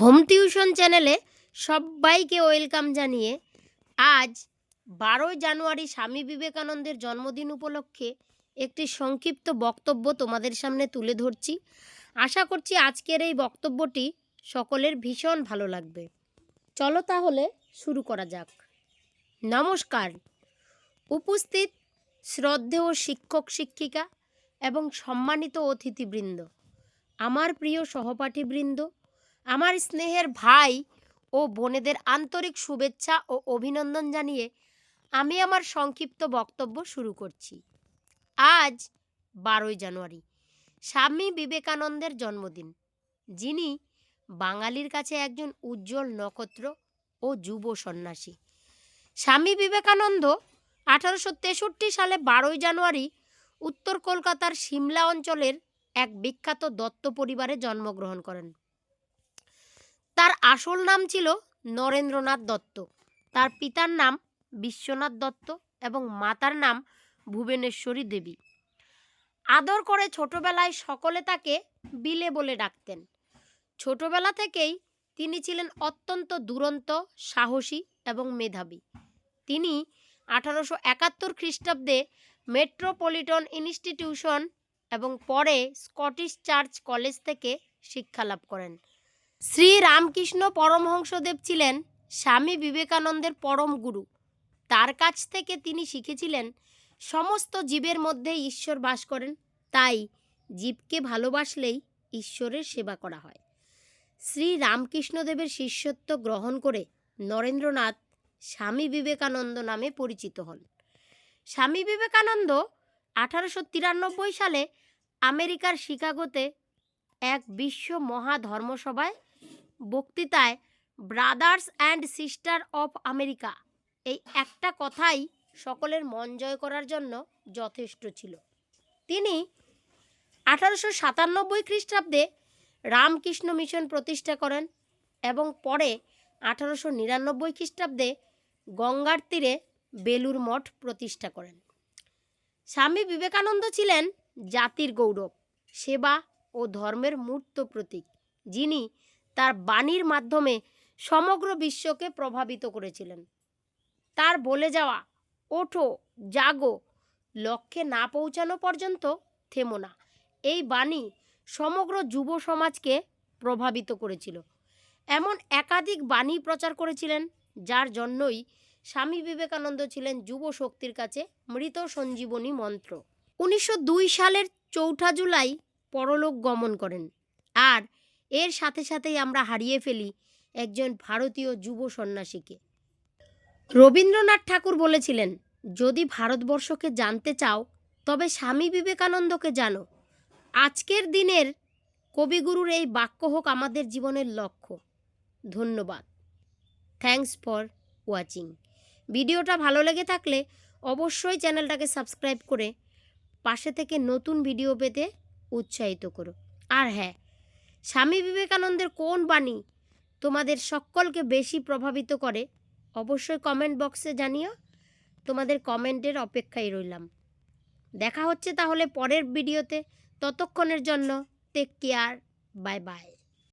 Home tuition চ্যানেলে সবাইকে welcome জানিয়ে আজ বারোই জানুয়ারি স্বামী বিবেকানন্দের জন্মদিন উপলক্ষে একটি সংক্ষিপ্ত বক্তব্য তোমাদের সামনে তুলে ধরছি। আশা করছি আজকের এই বক্তব্যটি সকলের ভীষণ ভালো লাগবে। চলো তাহলে শুরু করা যাক। নমস্কার। উপস্থিত শ্রদ্ধেয় শিক্ষক শিক্ষিকা এবং সম্মানিত অতিথিবৃন্দ, আমার প্রিয় সহপাঠীবৃন্দ আমার স্নেহের ভাই ও বোনেদের আন্তরিক শুভেচ্ছা ও অভিনন্দন জানিয়ে আমি আমার সংক্ষিপ্ত বক্তব্য শুরু করছি। আজ বারোই জানুয়ারি, স্বামী বিবেকানন্দের জন্মদিন। যিনি বাঙালির কাছে একজন উজ্জ্বল নক্ষত্র ও যুব সন্ন্যাসী। স্বামী বিবেকানন্দ আঠারোশো তেষট্টি সালে বারোই জানুয়ারি উত্তর কলকাতার সিমলা অঞ্চলের এক বিখ্যাত দত্ত পরিবারে জন্মগ্রহণ করেন। আসল নাম ছিল নরেন্দ্রনাথ দত্ত। তার পিতার নাম বিশ্বনাথ দত্ত এবং মাতার নাম ভুবনেশ্বরী দেবী। আদর করে ছোটবেলায় সকলে তাকে বিলে বলে ডাকতেন। ছোটবেলা থেকেই তিনি ছিলেন অত্যন্ত দুরন্ত, সাহসী এবং মেধাবী। তিনি আঠারোশো একাত্তর খ্রিস্টাব্দে মেট্রোপলিটন ইনস্টিটিউশন এবং পরে স্কটিশ চার্চ কলেজ থেকে শিক্ষা লাভ করেন। শ্রী রামকৃষ্ণ পরমহংসদেব ছিলেন স্বামী বিবেকানন্দের পরম গুরু। তার কাছ থেকে তিনি শিখেছিলেন সমস্ত জীবের মধ্যে ঈশ্বর বাস করেন, তাই জীবকে ভালোবাসলেই ঈশ্বরের সেবা করা হয়। শ্রী রামকৃষ্ণদেবের শিষ্যত্ব গ্রহণ করে নরেন্দ্রনাথ স্বামী বিবেকানন্দ নামে পরিচিত হন। স্বামী বিবেকানন্দ আঠারোশো তিরানব্বই সালে আমেরিকার শিকাগোতে এক বিশ্ব মহা ধর্মসভায় বক্তৃতায় brothers and sister of America এই একটা কথাই সকলের মন জয় করার জন্য যথেষ্ট ছিল। তিনি আঠারোশো সাতানব্বই খ্রিস্টাব্দে রামকৃষ্ণ মিশন প্রতিষ্ঠা করেন এবং পরে আঠারোশো নিরানব্বই খ্রিস্টাব্দে গঙ্গার তীরে বেলুর মঠ প্রতিষ্ঠা করেন। স্বামী বিবেকানন্দ ছিলেন জাতির গৌরব, সেবা ও ধর্মের মূর্ত প্রতীক, যিনি তার বাণীর মাধ্যমে সমগ্র বিশ্বকে প্রভাবিত করেছিলেন। তার বলে যাওয়া, ওঠো, জাগো, লক্ষ্যে না পৌঁছানো পর্যন্ত থেমো না। এই বাণী সমগ্র যুব সমাজকে প্রভাবিত করেছিল। এমন একাধিক বাণী প্রচার করেছিলেন, যার জন্যই স্বামী বিবেকানন্দ ছিলেন যুব শক্তির কাছে মৃত সঞ্জীবনী মন্ত্র। উনিশশো দুই সালের চৌঠা জুলাই পরলোক গমন করেন। আর এর সাথে সাথেই আমরা হারিয়ে ফেলি একজন ভারতীয় যুব সন্ন্যাসীকে। রবীন্দ্রনাথ ঠাকুর বলেছিলেন, যদি ভারতবর্ষকে জানতে চাও, তবে স্বামী বিবেকানন্দকে জানো। আজকের দিনের কবিগুরুর এই বাক্য হোক আমাদের জীবনের লক্ষ্য। ধন্যবাদ। Thanks for watching. ভিডিওটা ভালো লেগে থাকলে অবশ্যই চ্যানেলটাকে সাবস্ক্রাইব করে পাশে থেকে নতুন ভিডিও পেতে উৎসাহিত করো। আর হ্যাঁ স্বামী বিবেকানন্দের কোন বাণী তোমাদের সকলকে বেশি প্রভাবিত করে, অবশ্যই কমেন্ট বক্সে জানিও। তোমাদের কমেন্টের অপেক্ষায় রইলাম। দেখা হচ্ছে তাহলে পরের ভিডিওতে ততক্ষণের জন্য টেক কেয়ার বাই বাই